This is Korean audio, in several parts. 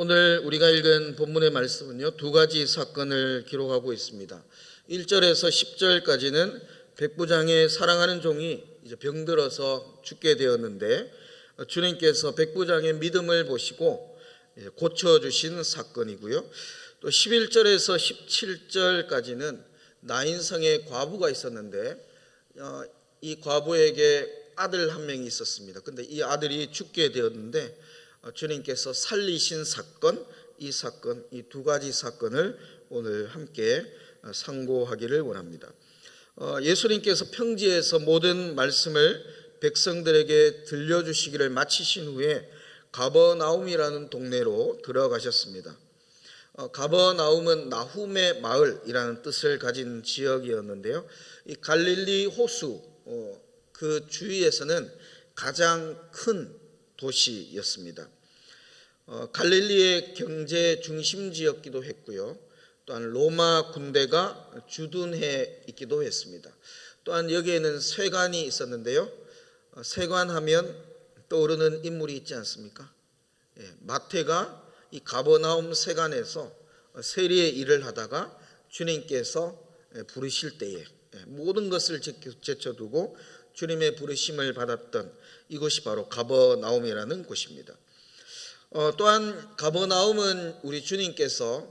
오늘 우리가 읽은 본문의 말씀은요, 두 가지 사건을 기록하고 있습니다. 1절에서 10절까지는 백부장의 사랑하는 종이 이제 병들어서 죽게 되었는데 어, 주님께서 백부장의 믿음을 보시고 고쳐주신 사건이고요. 또 11절에서 17절까지는 나인성의 과부가 있었는데 어, 이 과부에게 아들 한 명이 있었습니다. 근데 이 아들이 죽게 되었는데 어, 주님께서 살리신 사건, 이 사건, 이 두 가지 사건을 오늘 함께 어, 상고하기를 원합니다. 어, 예수님께서 평지에서 모든 말씀을 백성들에게 들려주시기를 마치신 후에 가버나움이라는 동네로 들어가셨습니다. 어, 가버나움은 나훔의 마을이라는 뜻을 가진 지역이었는데요. 이 갈릴리 호수 어, 그 주위에서는 가장 큰 도시였습니다. 어, 갈릴리의 경제 중심지였기도 했고요. 또한 로마 군대가 주둔해 있기도 했습니다. 또한 여기에는 세관이 있었는데요. 어, 세관하면 떠오르는 인물이 있지 않습니까? 예, 마태가 이 가버나움 세관에서 어, 세리의 일을 하다가 주님께서 예, 부르실 때에 예, 모든 것을 제쳐- 제쳐두고 주님의 부르심을 받았던 이곳이 바로 가버나움이라는 곳입니다. 어, 또한 가버나움은 우리 주님께서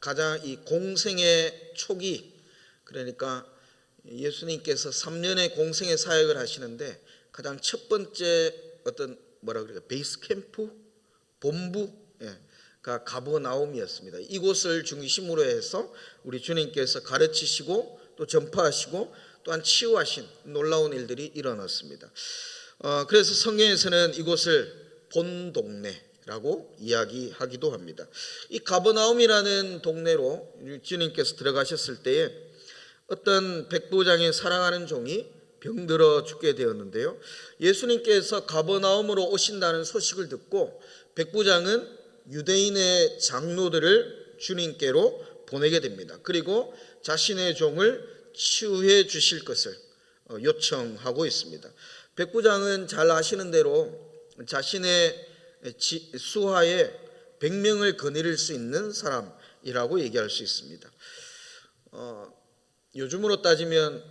가장 이 공생의 초기 그러니까 예수님께서 3년의 공생의 사역을 하시는데 가장 첫 번째 어떤 뭐라 그래요 베이스 캠프 본부 예, 가 가버나움이었습니다. 이곳을 중심으로 해서 우리 주님께서 가르치시고 또 전파하시고 또한 치유하신 놀라운 일들이 일어났습니다. 어, 그래서 성경에서는 이곳을 본 동네라고 이야기하기도 합니다. 이 가버나움이라는 동네로 주님께서 들어가셨을 때에 어떤 백부장의 사랑하는 종이 병들어 죽게 되었는데요. 예수님께서 가버나움으로 오신다는 소식을 듣고 백부장은 유대인의 장로들을 주님께로 보내게 됩니다. 그리고 자신의 종을 치유해 주실 것을 어, 요청하고 있습니다. 백 부장은 잘 아시는 대로 자신의 지- 수하에 100명을 거느릴 수 있는 사람이라고 얘기할 수 있습니다. 어, 요즘으로 따지면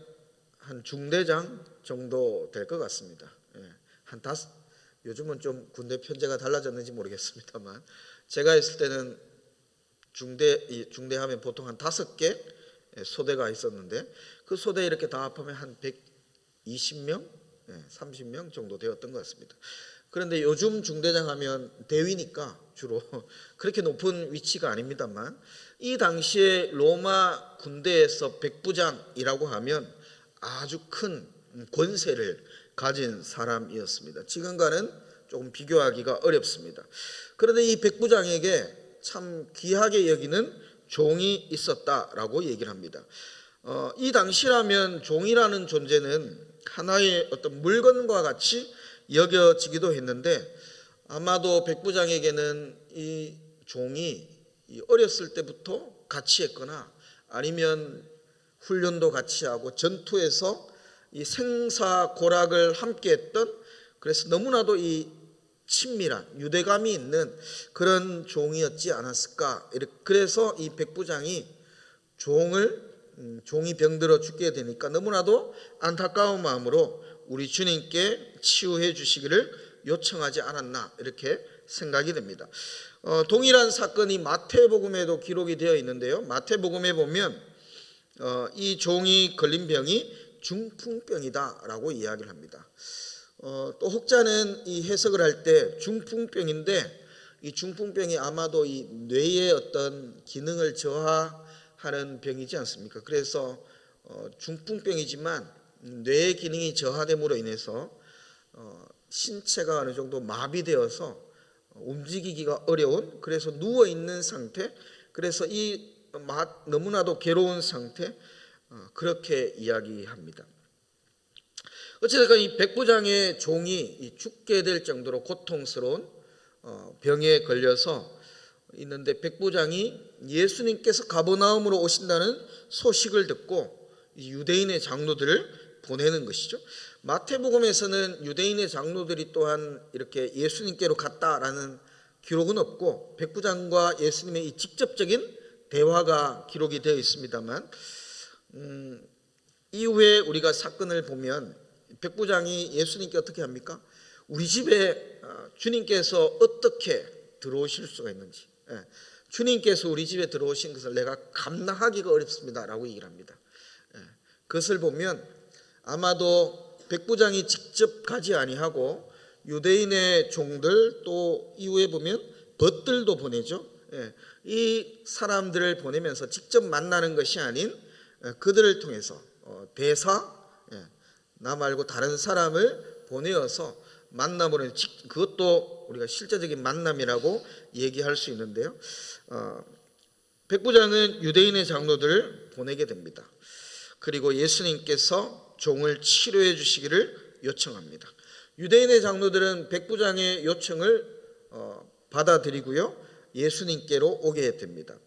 한 중대장 정도 될 것 같습니다. 예, 한 다섯 요즘은 좀 군대 편제가 달라졌는지 모르겠습니다만 제가 있을 때는 중대 이 중대하면 보통 한 다섯 개 소대가 있었는데 그 소대 이렇게 다 합하면 한 120명, 30명 정도 되었던 것 같습니다. 그런데 요즘 중대장 하면 대위니까 주로 그렇게 높은 위치가 아닙니다만 이 당시에 로마 군대에서 백부장이라고 하면 아주 큰 권세를 가진 사람이었습니다. 지금과는 조금 비교하기가 어렵습니다. 그런데 이 백부장에게 참 귀하게 여기는 종이 있었다라고 얘기를 합니다. 어, 이 당시라면 종이라는 존재는 하나의 어떤 물건과 같이 여겨지기도 했는데 아마도 백부장에게는 이 종이 이 어렸을 때부터 같이 했거나 아니면 훈련도 같이 하고 전투에서 이 생사고락을 함께 했던 그래서 너무나도 이 친밀한 유대감이 있는 그런 종이었지 않았을까 그래서 이 백부장이 종을 음, 종이 병들어 죽게 되니까 너무나도 안타까운 마음으로 우리 주님께 치유해 주시기를 요청하지 않았나 이렇게 생각이 됩니다. 어, 동일한 사건이 마태복음에도 기록이 되어 있는데요. 마태복음에 보면 어, 이 종이 걸린 병이 중풍병이다라고 이야기를 합니다. 어, 또 혹자는 이 해석을 할 때 중풍병인데 이 중풍병이 아마도 이 뇌의 어떤 기능을 저하하는 병이지 않습니까? 그래서 어, 중풍병이지만 뇌의 기능이 저하됨으로 인해서 어, 신체가 어느 정도 마비되어서 움직이기가 어려운 그래서 누워 있는 상태 그래서 이 마- 너무나도 괴로운 상태 어, 그렇게 이야기합니다. 어쨌든 이 백부장의 종이 이 죽게 될 정도로 고통스러운 어, 병에 걸려서 있는데 백부장이 예수님께서 가버나움으로 오신다는 소식을 듣고 이 유대인의 장로들을 보내는 것이죠. 마태복음에서는 유대인의 장로들이 또한 이렇게 예수님께로 갔다라는 기록은 없고 백부장과 예수님의 이 직접적인 대화가 기록이 되어 있습니다만 음, 이후에 우리가 사건을 보면 백부장이 예수님께 어떻게 합니까? 우리 집에 어, 주님께서 어떻게 들어오실 수가 있는지 예, 주님께서 우리 집에 들어오신 것을 내가 감당하기가 어렵습니다라고 얘기를 합니다. 예, 그것을 보면 아마도 백부장이 직접 가지 아니하고 유대인의 종들 또 이후에 보면 벗들도 보내죠. 예, 이 사람들을 보내면서 직접 만나는 것이 아닌 예, 그들을 통해서 어, 대사 예, 나 말고 다른 사람을 보내어서 직- 그것도 우리가 실제적인 만남이라고 얘기할 수 있는데요. 어, 백부장은 유대인의 장로들을 보내게 됩니다. 그리고 예수님께서 종을 치료해 주시기를 요청합니다. 유대인의 장로들은 백부장의 요청을 어, 받아들이고요. 예수님께로 오게 됩니다.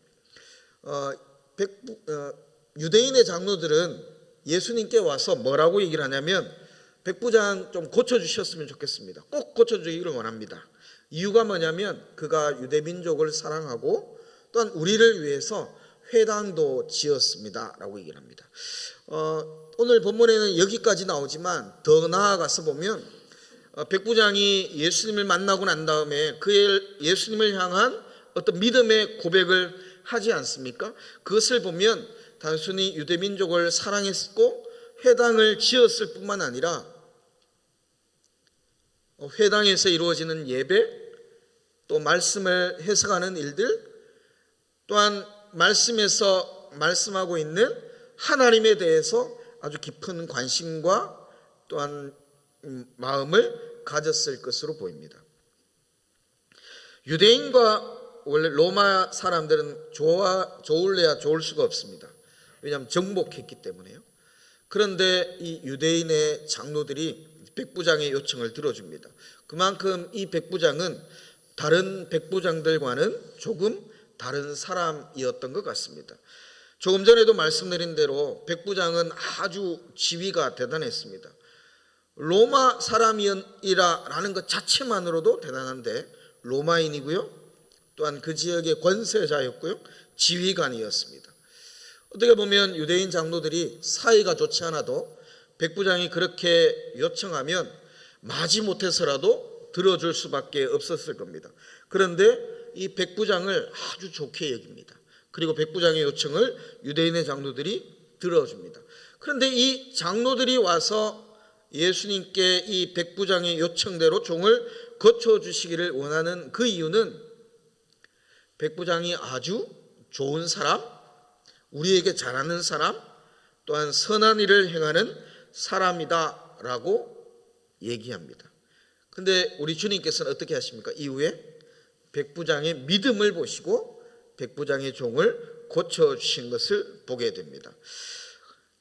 어, 백부, 어, 유대인의 장로들은 예수님께 와서 뭐라고 얘기를 하냐면 백부장 좀 고쳐주셨으면 좋겠습니다. 꼭 고쳐주기를 원합니다. 이유가 뭐냐면 그가 유대 민족을 사랑하고 또한 우리를 위해서 회당도 지었습니다 라고 얘기를 합니다. 어, 오늘 본문에는 여기까지 나오지만 더 나아가서 보면 어, 백부장이 예수님을 만나고 난 다음에 그의 예수님을 향한 어떤 믿음의 고백을 하지 않습니까? 그것을 보면 단순히 유대 민족을 사랑했고 회당을 지었을 뿐만 아니라 어, 회당에서 이루어지는 예배 또 말씀을 해석하는 일들 또한 말씀에서 말씀하고 있는 하나님에 대해서 아주 깊은 관심과 또한 음, 마음을 가졌을 것으로 보입니다. 유대인과 원래 로마 사람들은 좋아 좋을래야 좋을 수가 없습니다. 왜냐하면 정복했기 때문에요. 그런데 이 유대인의 장로들이 백부장의 요청을 들어줍니다. 그만큼 이 백부장은 다른 백부장들과는 조금 다른 사람이었던 것 같습니다. 조금 전에도 말씀드린 대로 백부장은 아주 지위가 대단했습니다. 로마 사람이라는 것 자체만으로도 대단한데 로마인이고요. 또한 그 지역의 권세자였고요. 지휘관이었습니다. 어떻게 보면 유대인 장로들이 사이가 좋지 않아도 백부장이 그렇게 요청하면 마지 못해서라도 들어줄 수밖에 없었을 겁니다. 그런데 이 백부장을 아주 좋게 여깁니다. 그리고 백부장의 요청을 유대인의 장로들이 들어줍니다. 그런데 이 장로들이 와서 예수님께 이 백부장의 요청대로 종을 고쳐주시기를 원하는 그 이유는 백부장이 아주 좋은 사람, 우리에게 잘하는 사람, 또한 선한 일을 행하는 사람이다 라고 얘기합니다. 근데 우리 주님께서는 어떻게 하십니까? 이후에 백부장의 믿음을 보시고 백부장의 종을 고쳐 주신 것을 보게 됩니다.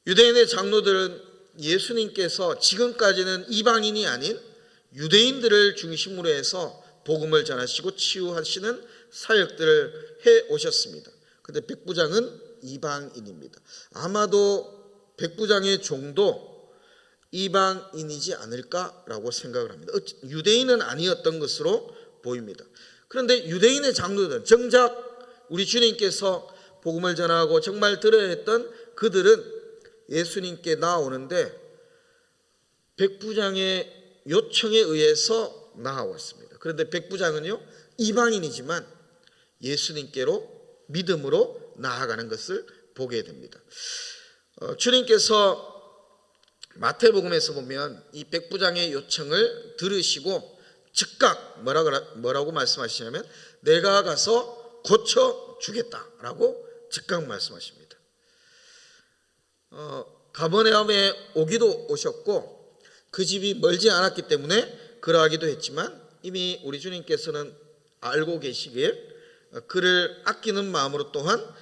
유대인의 장로들은 예수님께서 지금까지는 이방인이 아닌 유대인들을 중심으로 해서 복음을 전하시고 치유하시는 사역들을 해 오셨습니다. 근데 백부장은 이방인입니다. 아마도 백부장의 종도 이방인이지 않을까라고 생각을 합니다. 어찌- 유대인은 아니었던 것으로 보입니다. 그런데 유대인의 장로들, 정작 우리 주님께서 복음을 전하고 정말 들어야 했던 그들은 예수님께 나오는데 백부장의 요청에 의해서 나아왔습니다. 그런데 백부장은요 이방인이지만 예수님께로 믿음으로 나아가는 것을 보게 됩니다. 어, 주님께서 마태복음에서 보면 이 백부장의 요청을 들으시고 즉각 뭐라고 뭐라고 말씀하시냐면 내가 가서 고쳐 주겠다라고 즉각 말씀하십니다. 어, 가버나움에 오기도 오셨고 그 집이 멀지 않았기 때문에 그러하기도 했지만 이미 우리 주님께서는 알고 어, 그를 아끼는 마음으로 또한 어,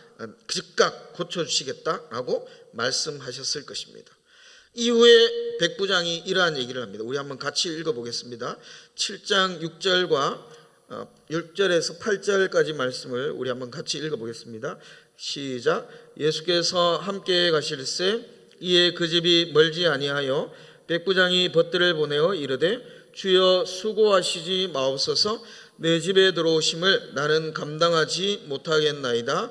즉각 고쳐 주시겠다라고 말씀하셨을 것입니다. 이후에 백부장이 이러한 얘기를 합니다. 우리 한번 같이 읽어보겠습니다. 7장 6절과 6절에서 8절까지 말씀을 우리 한번 같이 읽어보겠습니다. 시작. 예수께서 함께 가실새 이에 그 집이 멀지 아니하여 백부장이 벗들을 보내어 이르되 주여 수고하시지 마옵소서 내 집에 들어오심을 나는 감당하지 못하겠나이다.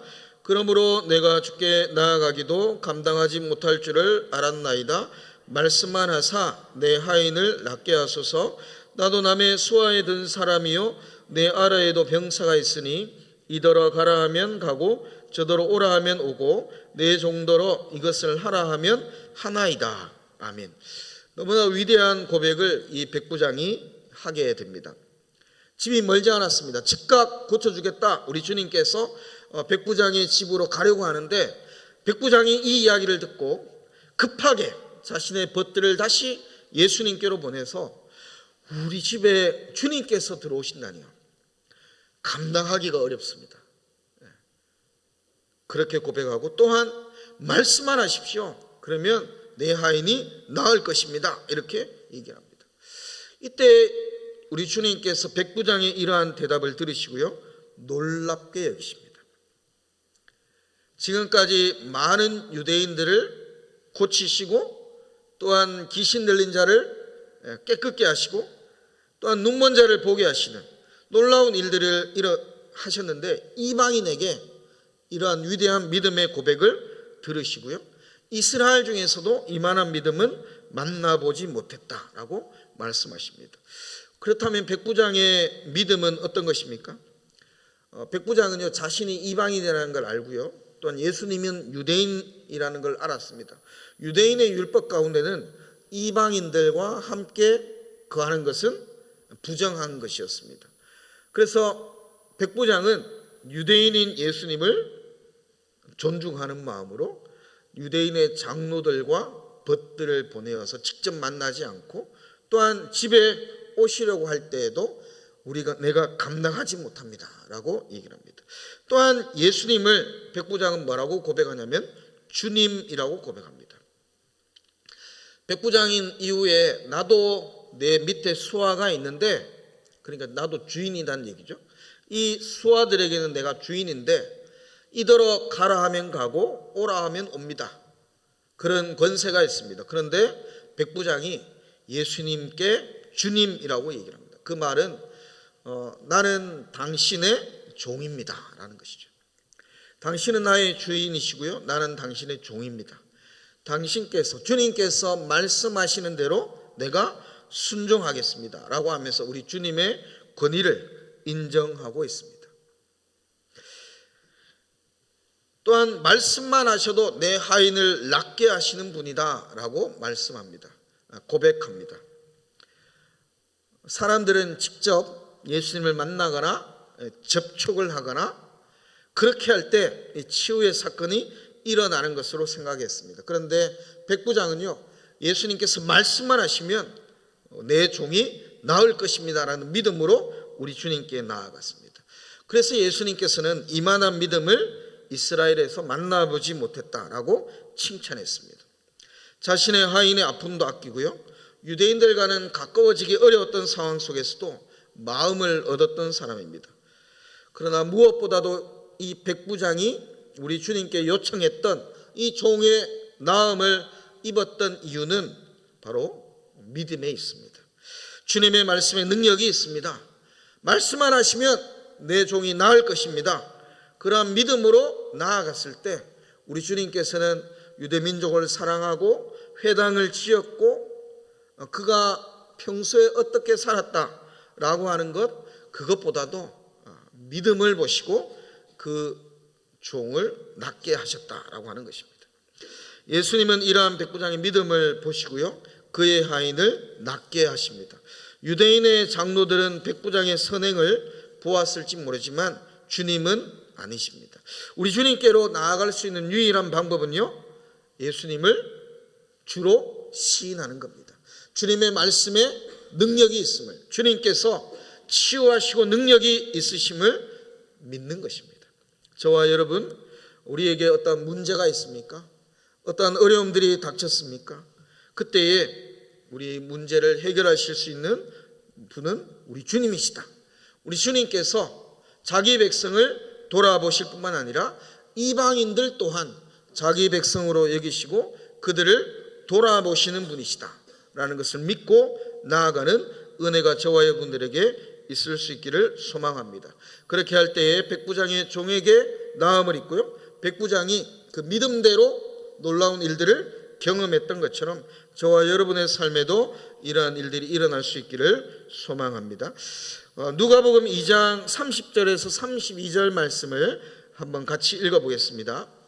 그러므로 내가 주께 나아가기도 감당하지 못할 줄을 알았나이다. 말씀만 하사 내 하인을 낫게 하소서. 나도 남의 수하에 든 사람이요 내 아래에도 병사가 있으니 이더러 가라 하면 가고 저더러 오라 하면 오고 내 정도로 이것을 하라 하면 하나이다. 아멘. 너무나 위대한 고백을 이 백부장이 하게 됩니다. 집이 멀지 않았습니다. 즉각 고쳐주겠다. 우리 주님께서 어, 백부장의 집으로 가려고 하는데 백부장이 이 이야기를 듣고 급하게 자신의 벗들을 다시 예수님께로 보내서 우리 집에 주님께서 들어오신다니요. 감당하기가 어렵습니다. 예. 그렇게 고백하고 또한 말씀만 하십시오. 그러면 내 하인이 나을 것입니다. 이렇게 얘기합니다. 이때 우리 주님께서 백부장의 이러한 대답을 들으시고요. 놀랍게 여기십니다. 지금까지 많은 유대인들을 고치시고 또한 귀신 들린 자를 깨끗게 하시고 또한 눈먼 자를 보게 하시는 놀라운 일들을 하셨는데 이방인에게 이러한 위대한 믿음의 고백을 들으시고요. 이스라엘 중에서도 이만한 믿음은 만나보지 못했다라고 말씀하십니다. 그렇다면 백부장의 믿음은 어떤 것입니까? 어, 백부장은요 자신이 이방인이라는 걸 알고요. 또한 예수님은 유대인이라는 걸 알았습니다. 유대인의 율법 가운데는 이방인들과 함께 거하는 것은 부정한 것이었습니다. 그래서 백부장은 유대인인 예수님을 존중하는 마음으로 유대인의 장로들과 벗들을 보내어서 직접 만나지 않고 또한 집에 오시려고 할 때에도 우리가 내가 감당하지 못합니다라고 얘기를 합니다. 또한 예수님을 백부장은 뭐라고 고백하냐면 주님이라고 고백합니다. 백부장인 이후에 나도 내 밑에 수하가 있는데 그러니까 나도 주인이란 얘기죠. 이 수하들에게는 내가 주인인데 이더러 가라 하면 가고 오라 하면 옵니다. 그런 권세가 있습니다. 그런데 백부장이 예수님께 주님이라고 얘기를 합니다. 그 말은 어, 나는 당신의 종입니다 라는 것이죠. 당신은 나의 주인이시고요. 나는 당신의 종입니다. 당신께서 주님께서 말씀하시는 대로 내가 순종하겠습니다 라고 하면서 우리 주님의 권위를 인정하고 있습니다. 또한 말씀만 하셔도 내 하인을 낫게 하시는 분이다 라고 말씀합니다. 고백합니다. 사람들은 직접 예수님을 만나거나 접촉을 하거나 그렇게 할 때 치유의 사건이 일어나는 것으로 생각했습니다. 그런데 백부장은요, 예수님께서 말씀만 하시면 내 종이 나을 것입니다라는 믿음으로 우리 주님께 나아갔습니다. 그래서 예수님께서는 이만한 믿음을 이스라엘에서 만나보지 못했다라고 칭찬했습니다. 자신의 하인의 아픔도 아끼고요. 유대인들과는 가까워지기 어려웠던 상황 속에서도 마음을 얻었던 사람입니다. 그러나 무엇보다도 이 백부장이 우리 주님께 요청했던 이 종의 나음을 입었던 이유는 바로 믿음에 있습니다. 주님의 말씀에 능력이 있습니다. 말씀만 하시면 내 종이 나을 것입니다. 그러한 믿음으로 나아갔을 때 우리 주님께서는 유대 민족을 사랑하고 회당을 지었고 그가 평소에 어떻게 살았다 라고 하는 것 그것보다도 믿음을 보시고 그 종을 낫게 하셨다라고 하는 것입니다. 예수님은 이러한 백부장의 믿음을 보시고요. 그의 하인을 낫게 하십니다. 유대인의 장로들은 백부장의 선행을 보았을지 모르지만 주님은 아니십니다. 우리 주님께로 나아갈 수 있는 유일한 방법은요. 예수님을 주로 시인하는 겁니다. 주님의 말씀에 능력이 있음을 주님께서 치유하시고 능력이 있으심을 믿는 것입니다. 저와 여러분 우리에게 어떤 문제가 있습니까? 어떤 어려움들이 닥쳤습니까? 그때에 우리 문제를 해결하실 수 있는 분은 우리 주님이시다. 우리 주님께서 자기 백성을 돌아보실 뿐만 아니라 이방인들 또한 자기 백성으로 여기시고 그들을 돌아보시는 분이시다. 라는 것을 믿고 나아가는 은혜가 저와 여러분들에게 있을 수 있기를 소망합니다. 그렇게 할 때에 백부장의 종에게 나음을 입고요. 백부장이 그 믿음대로 놀라운 일들을 경험했던 것처럼 저와 여러분의 삶에도 이러한 일들이 일어날 수 있기를 소망합니다. 어, 누가복음 2장 30절에서 32절 말씀을 한번 같이 읽어보겠습니다.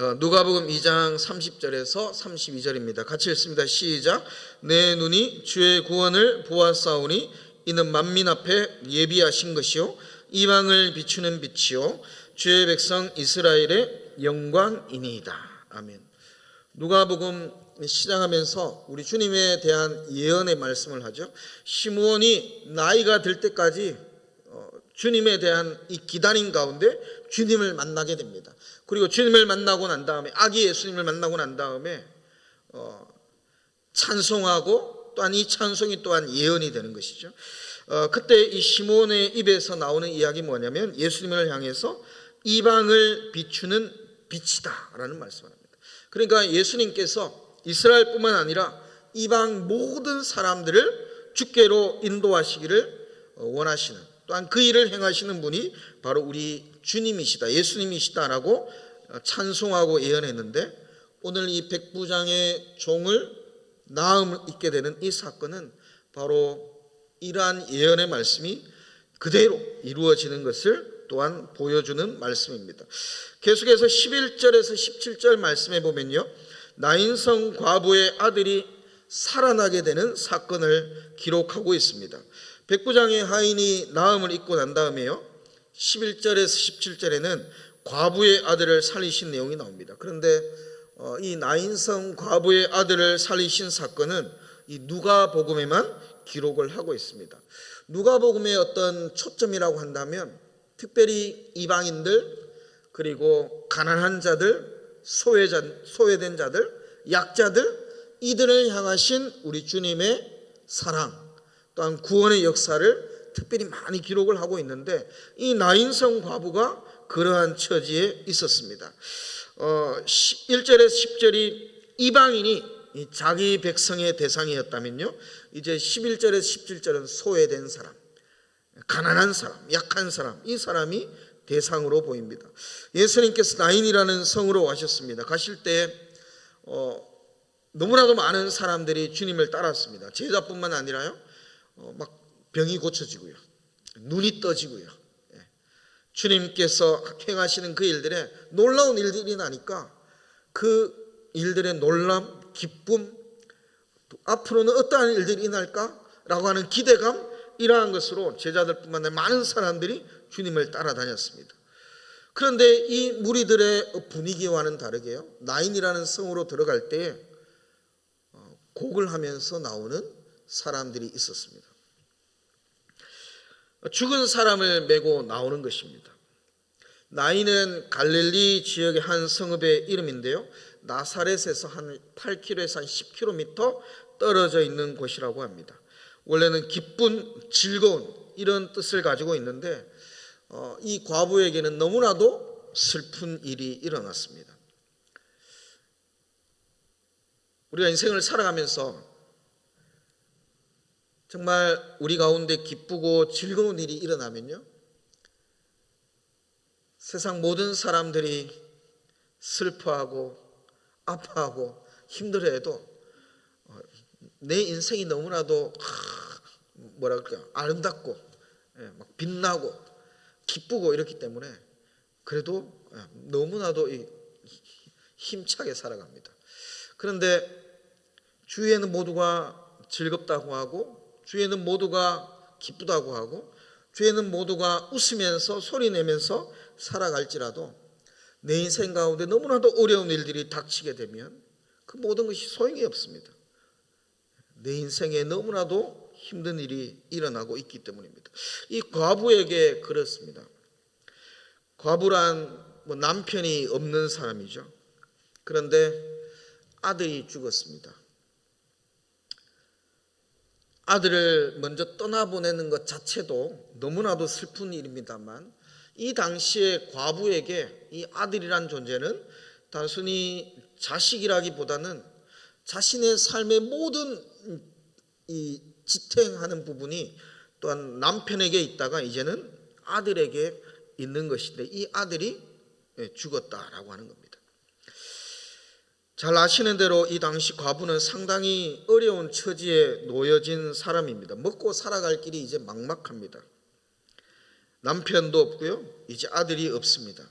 어, 누가복음 2장 30절에서 32절입니다. 같이 읽습니다. 시작. 내 눈이 주의 구원을 보았사오니 이는 만민 앞에 예비하신 것이요 이방을 비추는 빛이요 주의 백성 이스라엘의 영광이니이다. 아멘. 누가복음 시작하면서 우리 주님에 대한 예언의 말씀을 하죠. 시므온이 나이가 들 때까지 어, 주님에 대한 이 기다림 가운데 주님을 만나게 됩니다. 그리고 주님을 만나고 난 다음에 아기 예수님을 만나고 난 다음에 어, 찬송하고 또한 이 찬송이 또한 예언이 되는 것이죠. 어, 그때 이 시몬의 입에서 나오는 이야기 뭐냐면 예수님을 향해서 이방을 비추는 빛이다라는 말씀을 합니다. 그러니까 예수님께서 이스라엘뿐만 아니라 이방 모든 사람들을 주께로 인도하시기를 어, 원하시는 또한 그 일을 행하시는 분이 바로 우리 주님이시다 예수님이시다라고 어, 찬송하고 예언했는데 오늘 이 백부장의 종을 나음을 입게 되는 이 사건은 바로 이러한 예언의 말씀이 그대로 이루어지는 것을 또한 보여주는 말씀입니다. 계속해서 11절에서 17절 말씀에 보면요. 나인성 과부의 아들이 살아나게 되는 사건을 기록하고 있습니다. 백부장의 하인이 나음을 입고 난 다음에요. 11절에서 17절에는 과부의 아들을 살리신 내용이 나옵니다. 그런데 어, 이 나인성 과부의 아들을 살리신 사건은 이 누가복음에만 기록을 하고 있습니다. 누가복음의 어떤 초점이라고 한다면 특별히 이방인들 그리고 가난한 자들 소외자, 소외된 자들 약자들 이들을 향하신 우리 주님의 사랑 또한 구원의 역사를 특별히 많이 기록을 하고 있는데 이 나인성 과부가 그러한 처지에 있었습니다. 어, 1절에서 10절이 이방인이 이 자기 백성의 대상이었다면요. 이제 11절에서 17절은 소외된 사람, 가난한 사람, 약한 사람, 이 사람이 대상으로 보입니다. 예수님께서 나인이라는 성으로 가셨습니다. 가실 때 어, 너무나도 많은 사람들이 주님을 따랐습니다. 제자뿐만 아니라요, 어, 막 병이 고쳐지고요, 눈이 떠지고요. 예. 주님께서 행하시는 그 일들에 놀라운 일들이 나니까 그 일들의 놀람, 기쁨, 앞으로는 어떠한 일들이 일어날까라고 하는 기대감 이러한 것으로 제자들뿐만 아니라 많은 사람들이 주님을 따라다녔습니다. 그런데 이 무리들의 분위기와는 다르게요. 나인이라는 성으로 들어갈 때 어, 곡을 하면서 나오는 사람들이 있었습니다. 죽은 사람을 메고 나오는 것입니다. 나인은 갈릴리 지역의 한 성읍의 이름인데요. 나사렛에서 한 8km에서 한 10km 떨어져 있는 곳이라고 합니다. 원래는 기쁜, 즐거운 이런 뜻을 가지고 있는데 어, 이 과부에게는 너무나도 슬픈 일이 일어났습니다. 우리가 인생을 살아가면서 정말 우리 가운데 기쁘고 즐거운 일이 일어나면요. 세상 모든 사람들이 슬퍼하고 아파하고 힘들어해도 어, 내 인생이 너무나도 그럴까 아름답고 예, 막 빛나고 기쁘고 이렇기 때문에 그래도 예, 너무나도 힘차게 살아갑니다. 그런데 주위에는 모두가 즐겁다고 하고 주위에는 모두가 기쁘다고 하고 주위에는 모두가 웃으면서 소리 내면서 살아갈지라도 내 인생 가운데 너무나도 어려운 일들이 닥치게 되면 그 모든 것이 소용이 없습니다. 내 인생에 너무나도 힘든 일이 일어나고 있기 때문입니다. 이 과부에게 그렇습니다. 과부란 뭐 남편이 없는 사람이죠. 그런데 아들이 죽었습니다. 아들을 먼저 떠나보내는 것 자체도 너무나도 슬픈 일입니다만 이 당시에 과부에게 이 아들이란 존재는 단순히 자식이라기보다는 자신의 삶의 모든 이 지탱하는 부분이 또한 남편에게 있다가 이제는 아들에게 있는 것인데 이 아들이 예, 죽었다라고 하는 겁니다. 잘 아시는 대로 이 당시 과부는 상당히 어려운 처지에 놓여진 사람입니다. 먹고 살아갈 길이 이제 막막합니다. 남편도 없고요. 이제 아들이 없습니다.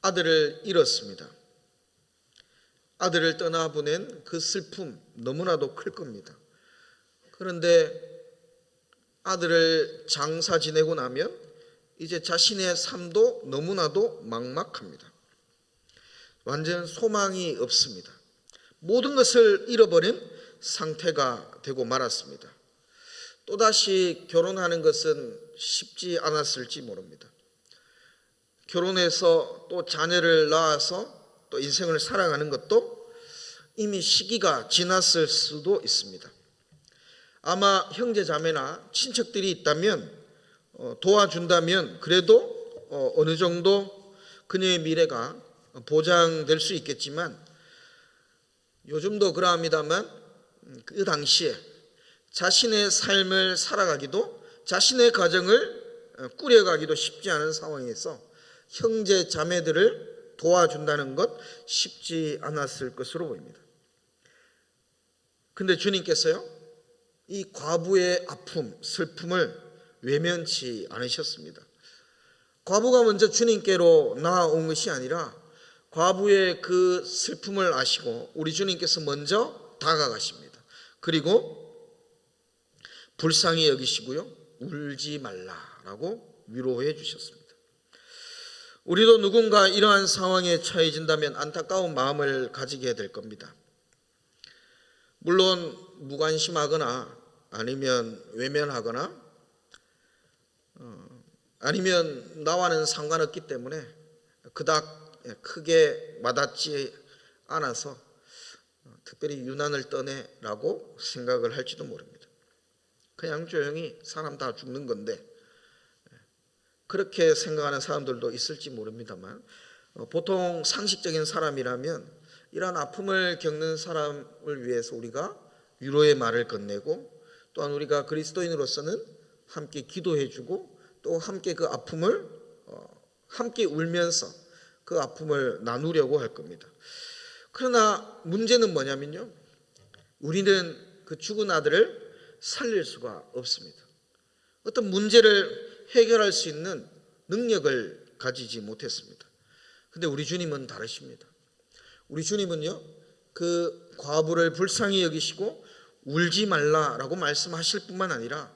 아들을 잃었습니다. 아들을 떠나보낸 그 슬픔 너무나도 클 겁니다. 그런데 아들을 장사 지내고 나면 이제 자신의 삶도 너무나도 막막합니다. 완전 소망이 없습니다. 모든 것을 잃어버린 상태가 되고 말았습니다. 또다시 결혼하는 것은 쉽지 않았을지 모릅니다. 결혼해서 또 자녀를 낳아서 또 인생을 살아가는 것도 이미 시기가 지났을 수도 있습니다. 아마 형제 자매나 친척들이 있다면 어, 도와준다면 그래도 어, 어느 정도 그녀의 미래가 보장될 수 있겠지만 요즘도 그러합니다만 음, 그 당시에 자신의 삶을 살아가기도 자신의 가정을 어, 꾸려가기도 쉽지 않은 상황에서 형제 자매들을 도와준다는 것 쉽지 않았을 것으로 보입니다. 근데 주님께서요, 이 과부의 아픔, 슬픔을 외면치 않으셨습니다. 과부가 먼저 주님께로 나아온 것이 아니라 과부의 그 슬픔을 아시고 우리 주님께서 먼저 다가가십니다. 그리고 불쌍히 여기시고요. 울지 말라라고 위로해 주셨습니다. 우리도 누군가 이러한 상황에 처해진다면 안타까운 마음을 가지게 될 겁니다. 물론 무관심하거나 아니면 외면하거나 어, 아니면 나와는 상관없기 때문에 그닥 크게 와닿지 않아서 특별히 유난을 떠내라고 생각을 할지도 모릅니다. 그냥 조용히 사람 다 죽는 건데 그렇게 생각하는 사람들도 있을지 모릅니다만 어, 보통 상식적인 사람이라면 이러한 아픔을 겪는 사람을 위해서 우리가 위로의 말을 건네고 또한 우리가 그리스도인으로서는 함께 기도해주고 또 함께 그 아픔을 어, 함께 울면서 그 아픔을 나누려고 할 겁니다. 그러나 문제는 뭐냐면요. 우리는 그 죽은 아들을 살릴 수가 없습니다. 어떤 문제를 해결할 수 있는 능력을 가지지 못했습니다. 근데 우리 주님은 다르십니다. 우리 주님은요, 그 과부를 불쌍히 여기시고 울지 말라라고 말씀하실 뿐만 아니라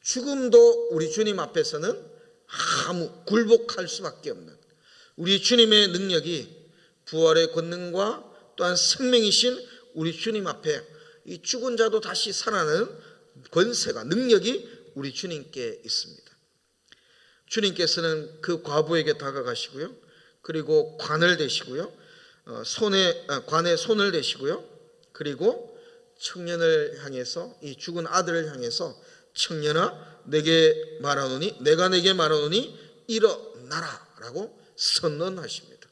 죽음도 우리 주님 앞에서는 아무 굴복할 수밖에 없는 우리 주님의 능력이 부활의 권능과 또한 생명이신 우리 주님 앞에 이 죽은 자도 다시 살아나는 권세가 능력이 우리 주님께 있습니다. 주님께서는 그 과부에게 다가가시고요. 그리고 관을 대시고요. 어, 손에 아, 관에 손을 대시고요. 그리고 청년을 향해서 이 죽은 아들을 향해서 청년아 내게 말하노니 내가 내게 말하노니 일어나라라고 선언하십니다.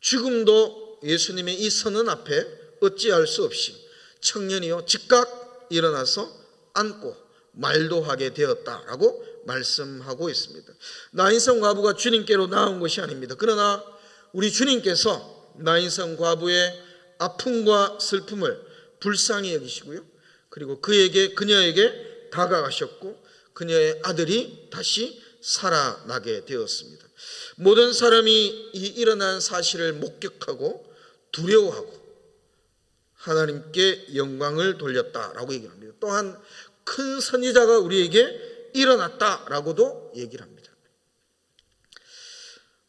죽음도 예수님의 이 선언 앞에 어찌할 수 없이 청년이요 즉각 일어나서 앉고 말도 하게 되었다라고 말씀하고 있습니다. 나인성 과부가 주님께로 나온 것이 아닙니다. 그러나 우리 주님께서 나인성 과부의 아픔과 슬픔을 불쌍히 여기시고요. 그리고 그에게 그녀에게 다가가셨고 그녀의 아들이 다시 살아나게 되었습니다. 모든 사람이 이 일어난 사실을 목격하고 두려워하고 하나님께 영광을 돌렸다라고 얘기를 합니다. 또한 큰 선지자가 우리에게 일어났다라고도 얘기를 합니다.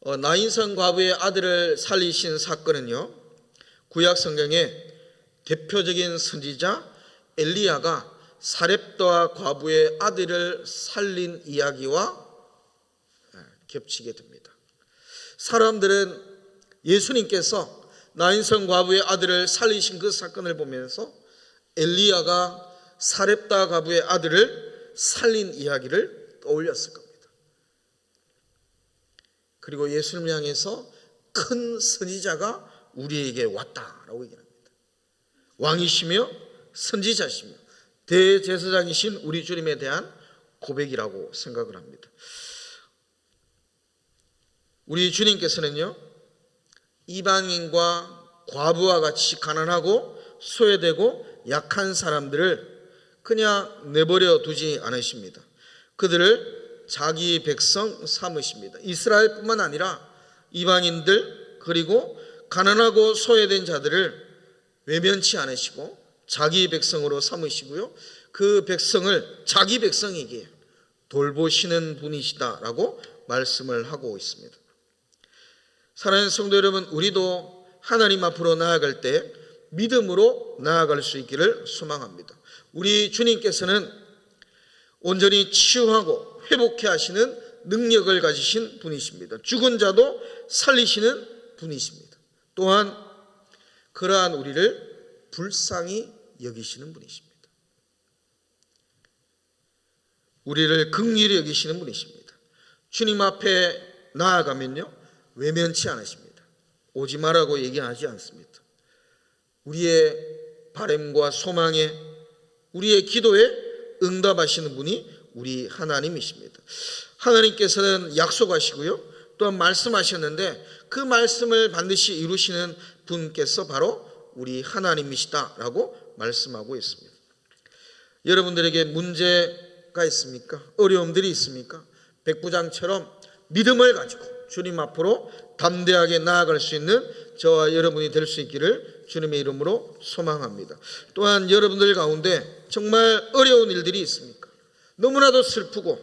어, 나인성 과부의 아들을 살리신 사건은요, 구약 성경에 대표적인 선지자 엘리야가 사렙도와 과부의 아들을 살린 이야기와 예, 겹치게 됩니다. 사람들은 예수님께서 나인성 과부의 아들을 살리신 그 사건을 보면서 엘리야가 사렙다 과부의 아들을 살린 이야기를 떠올렸을 겁니다. 그리고 예수님을 향해서 큰 선지자가 우리에게 왔다라고 얘기합니다. 왕이시며 선지자시며 대제사장이신 우리 주님에 대한 고백이라고 생각을 합니다. 우리 주님께서는요, 이방인과 과부와 같이 가난하고 소외되고 약한 사람들을 그냥 내버려 두지 않으십니다. 그들을 자기 백성 삼으십니다. 이스라엘뿐만 아니라 이방인들 그리고 가난하고 소외된 자들을 외면치 않으시고 자기 백성으로 삼으시고요. 그 백성을 자기 백성이기에 돌보시는 분이시다라고 말씀을 하고 있습니다. 사랑하는 성도 여러분, 우리도 하나님 앞으로 나아갈 때 믿음으로 나아갈 수 있기를 소망합니다. 우리 주님께서는 온전히 치유하고 회복해 하시는 능력을 가지신 분이십니다. 죽은 자도 살리시는 분이십니다. 또한 그러한 우리를 불쌍히 여기시는 분이십니다. 우리를 극률히 여기시는 분이십니다. 주님 앞에 나아가면요 외면치 않으십니다. 오지 말라고 얘기하지 않습니다. 우리의 바램과 소망에 우리의 기도에 응답하시는 분이 우리 하나님이십니다. 하나님께서는 약속하시고요. 또한 말씀하셨는데 그 말씀을 반드시 이루시는 분께서 바로 우리 하나님이시다라고 말씀하고 있습니다. 여러분들에게 문제가 있습니까? 어려움들이 있습니까? 백부장처럼 믿음을 가지고 주님 앞으로 담대하게 나아갈 수 있는 저와 여러분이 될 수 있기를 주님의 이름으로 소망합니다. 또한 여러분들 가운데 정말 어려운 일들이 있습니까? 너무나도 슬프고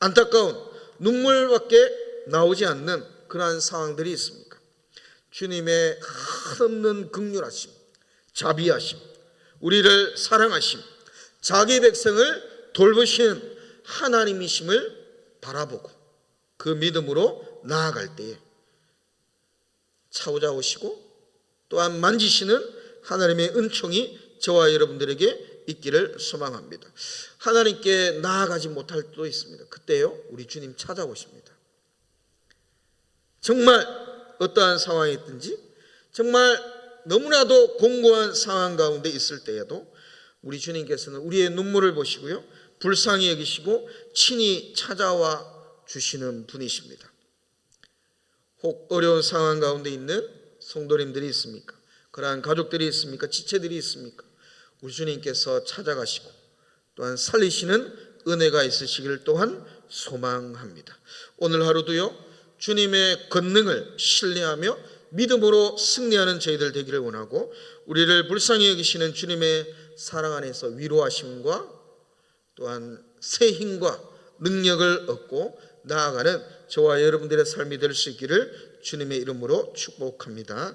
안타까운 눈물밖에 나오지 않는 그러한 상황들이 있습니까? 주님의 한없는 극률하심, 자비하심, 우리를 사랑하심, 자기 백성을 돌보시는 하나님이심을 바라보고 그 믿음으로 나아갈 때에 찾아오시고 또한 만지시는 하나님의 은총이 저와 여러분들에게 있기를 소망합니다. 하나님께 나아가지 못할 때도 있습니다. 그때요, 우리 주님 찾아오십니다. 정말 어떠한 상황이 있든지 정말 너무나도 공고한 상황 가운데 있을 때에도 우리 주님께서는 우리의 눈물을 보시고요. 불쌍히 여기시고 친히 찾아와 주시는 분이십니다. 혹 어려운 상황 가운데 있는 성도님들이 있습니까? 그러한 가족들이 있습니까? 지체들이 있습니까? 우리 주님께서 찾아가시고 또한 살리시는 은혜가 있으시기를 또한 소망합니다. 오늘 하루도요. 주님의 권능을 신뢰하며 믿음으로 승리하는 저희들 되기를 원하고 우리를 불쌍히 여기시는 주님의 사랑 안에서 위로하심과 또한 새 힘과 능력을 얻고 나아가는 저와 여러분들의 삶이 될 수 있기를 주님의 이름으로 축복합니다.